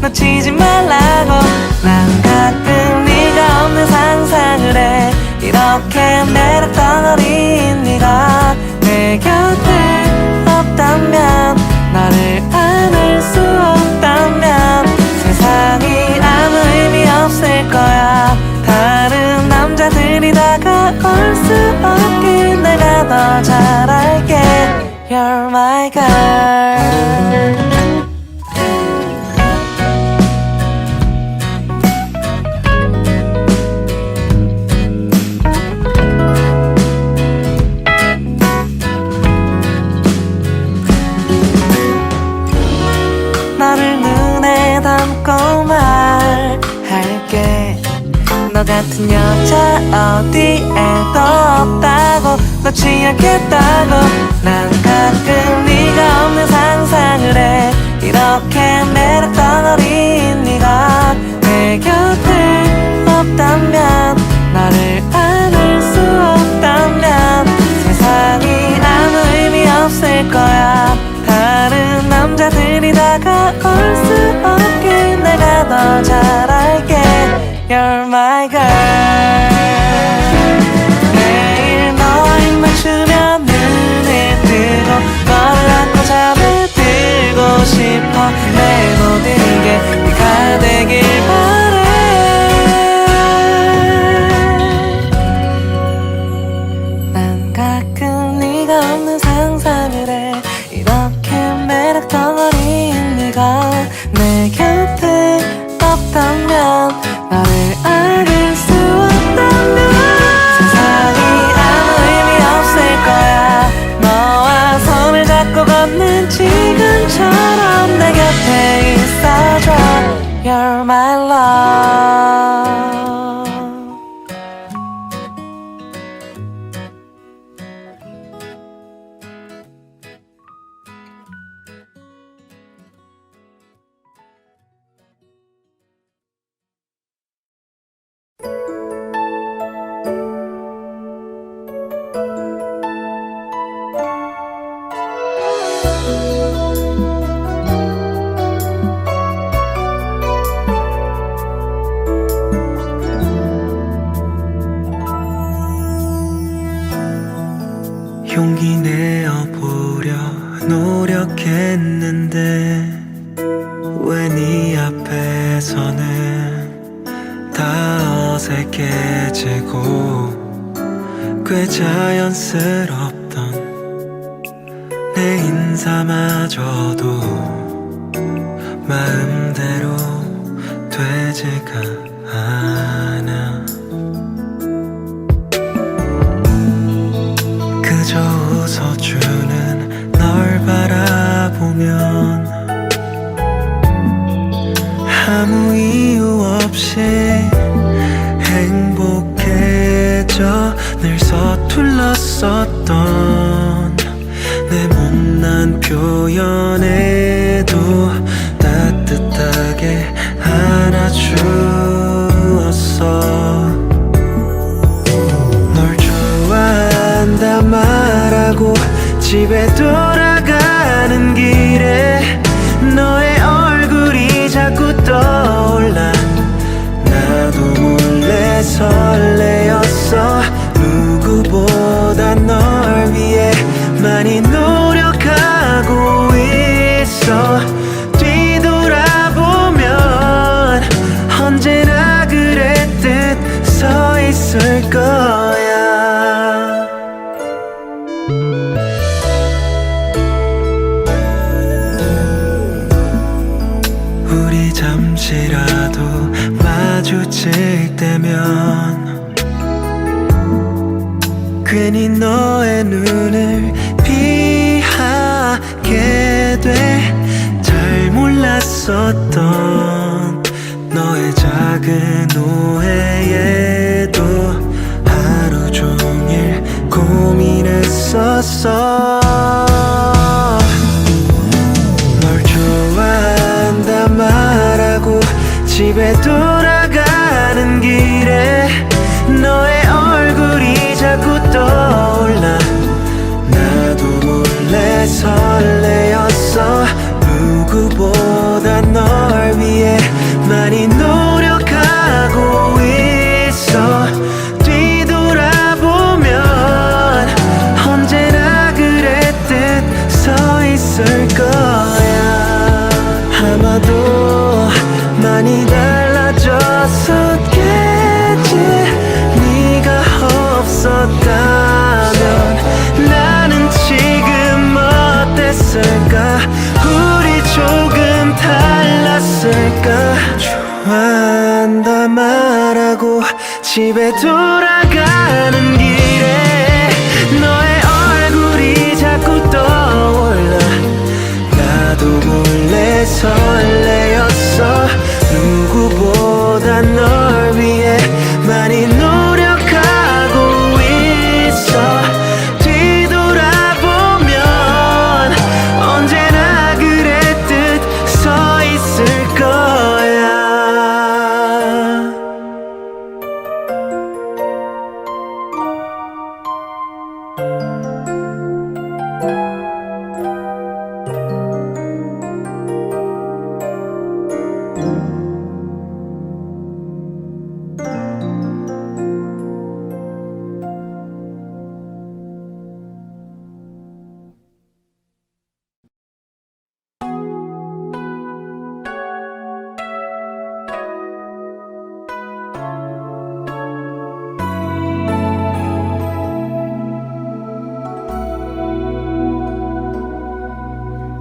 놓치지 말라고. 난 가끔 네가 없는 상상을 해. 이렇게 매력 덩어리인 네가 내 곁에 없다면 너를 안을 수 없다면 세상이 아무 의미 없을 거야. 다른 남자들이 다가올 수 없게 내가 더잘 알게. You're my girl 어디에도 없다고 놓지 않겠다고. 난 가끔 네가 없는 상상을 해. 이렇게 매력 덩어리인 네가 내 곁에 없다면 너를 안을 수 없다면 세상이 아무 의미 없을 거야. 다른 남자들이 다가올 수 없게 내가 더잘 알게. You're my girl 잠에 들고 싶어 내 모든 게 네가 되길 바래 서툴렀었던 내 못난 표현에도 따뜻하게 안아주었어. 널 좋아한다 말하고 집에 돌아가는 길에 너의 얼굴이 자꾸 떠올라. 나도 몰래 설레 혹시라도 마주칠 때면 괜히 너의 눈을 피하게 돼 잘 몰랐었던 너의 작은 오해에도 하루 종일 고민했었어. 집에 돌아가는 길에 너의 얼굴이 자꾸 떠올라. 나도 몰래 설레어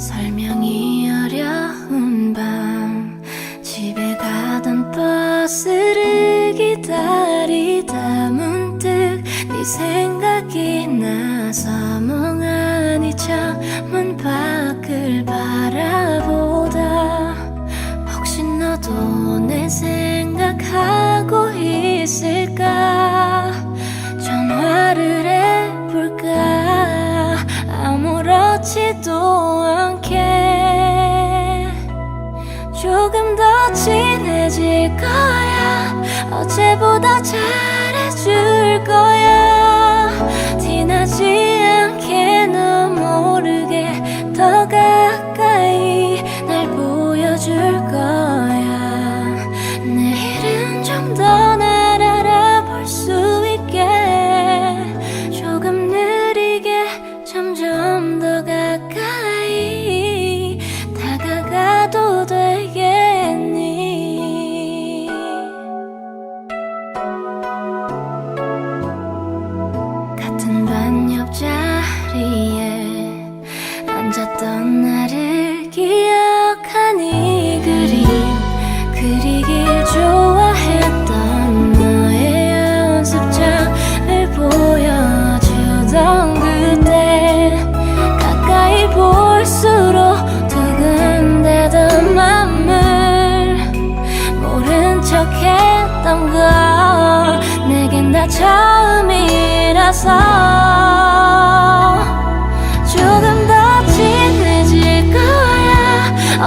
설명이 어려운 밤 집에 가던 버스를 기다리다 문득 네 생각이 나서 不到家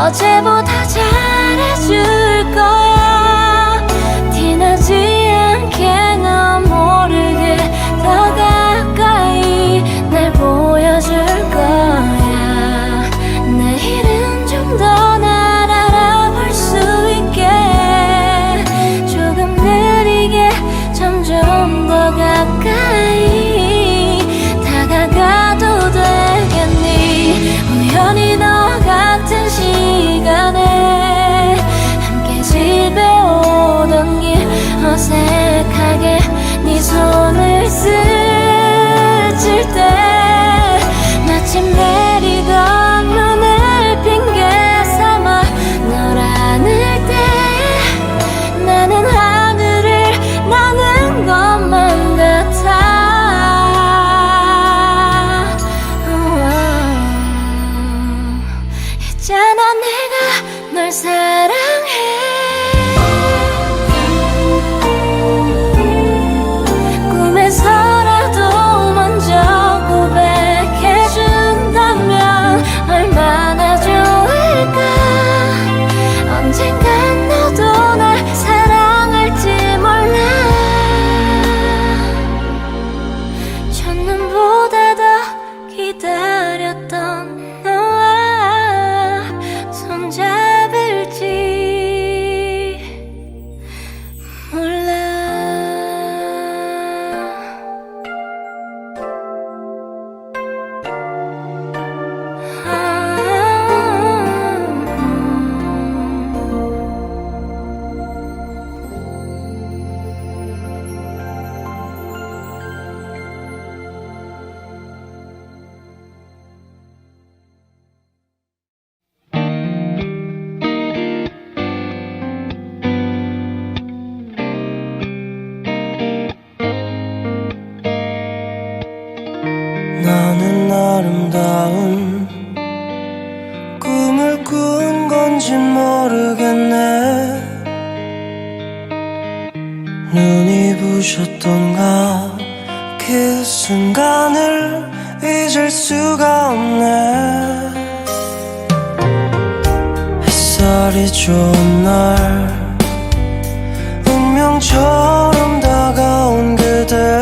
어제 보 널 잊을 수가 없네. 햇살이 좋은 날 운명처럼 다가온 그대.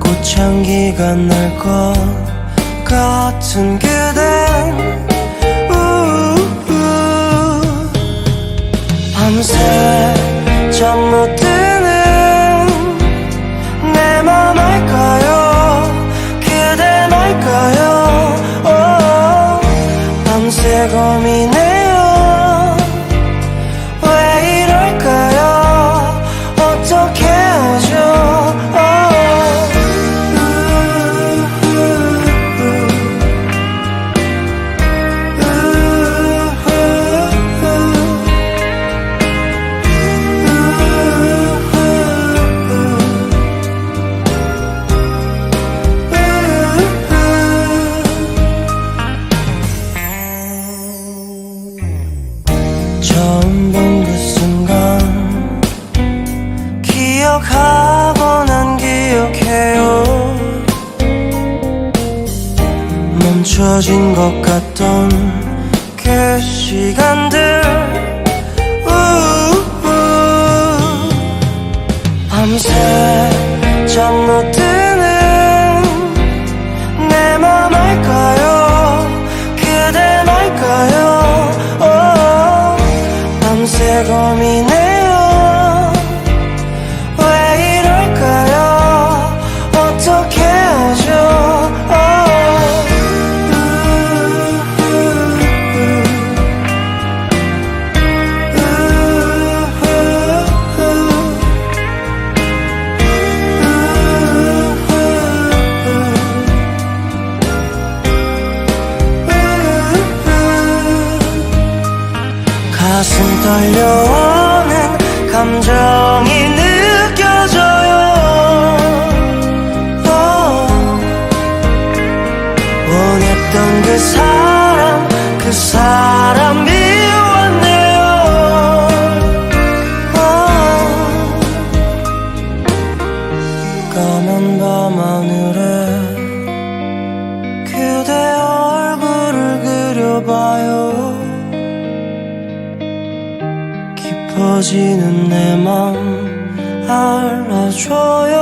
꽃향기가 날 것 같은 그대. 밤새 잠 못 들. Llego mi hey. 밤하늘에 그대 얼굴을 그려봐요. 깊어지는 내 맘 알아줘요.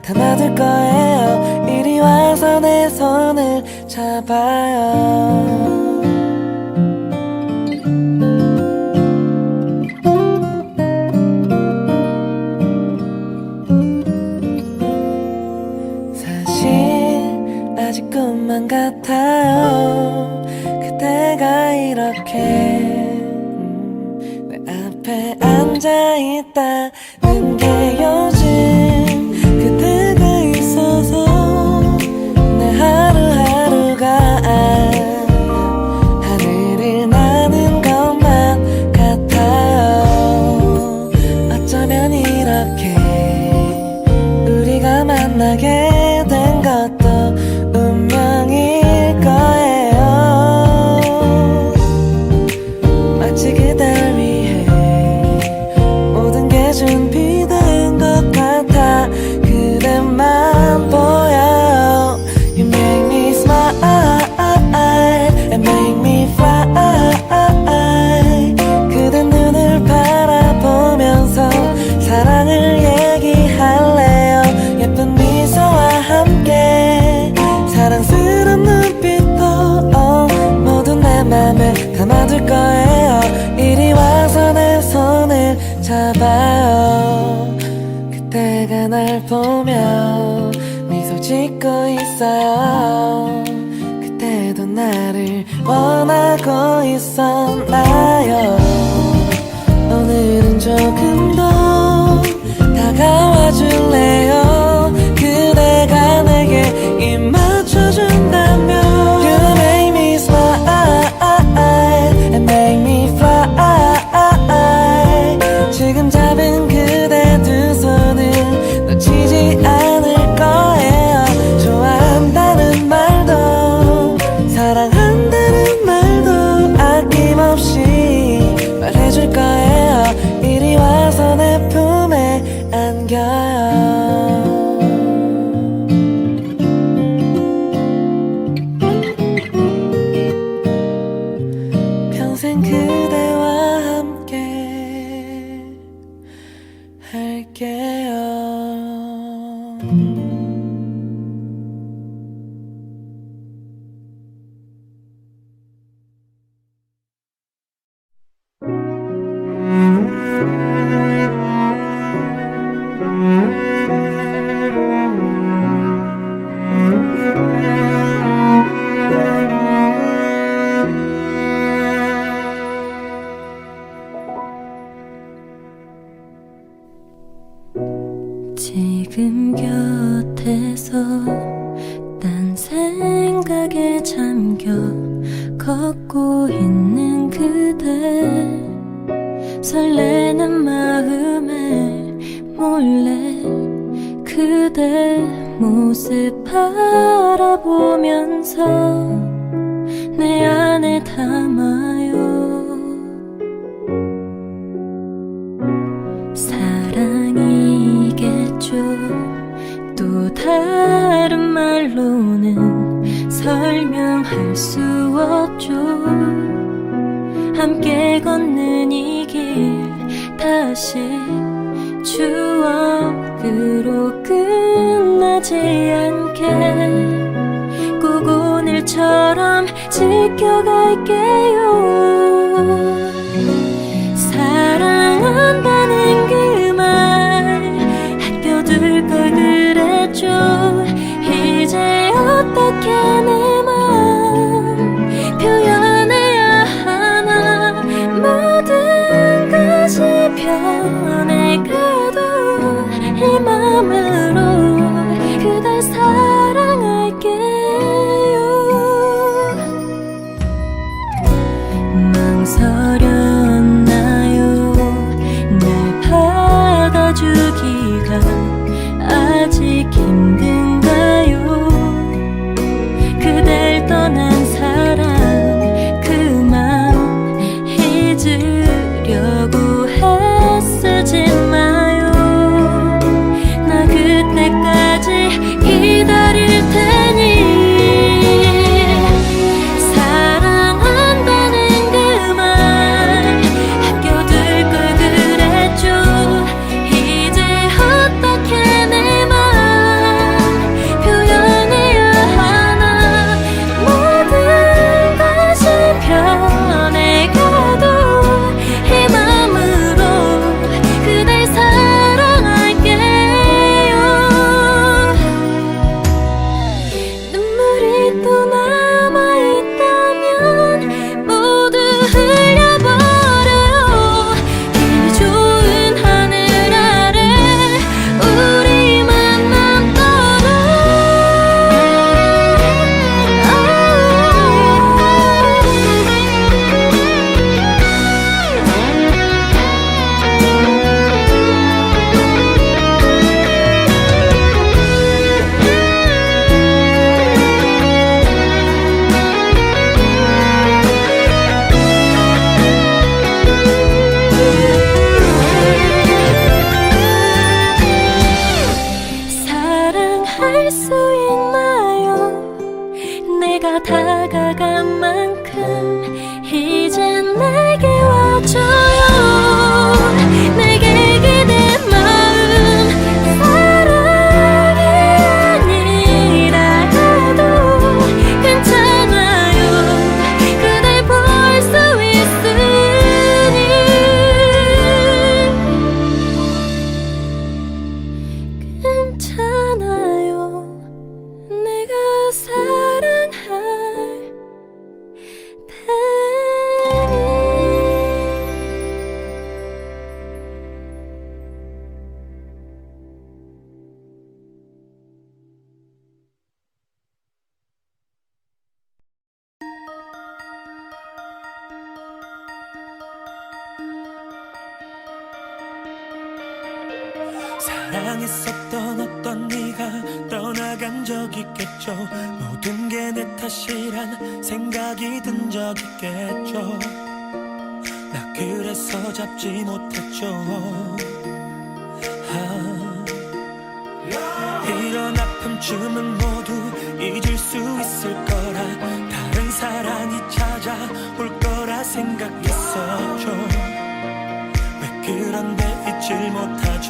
다 받을 거예요. 이리 와서 내 손을 잡아. 봐요. 오늘은 조금 더 다가와 줄래요? 하면서 내 안에 담아요. 사랑이겠죠. 또 다른 말로는 설명할 수 없죠. 함께 걷는 이 길 다시 추억으로 끝나지 않게. 처럼 지켜갈게요. 사랑했었던 어떤 네가 떠나간 적 있겠죠? 모든 게 내 탓이란 생각이 든 적 있겠죠? 나 그래서 잡지 못했죠. 아, 이런 아픔쯤은 모두 잊을 수 있을 거라. 다른 사랑이 찾아올 거라 생각했었죠. 왜 그런데 잊질 못하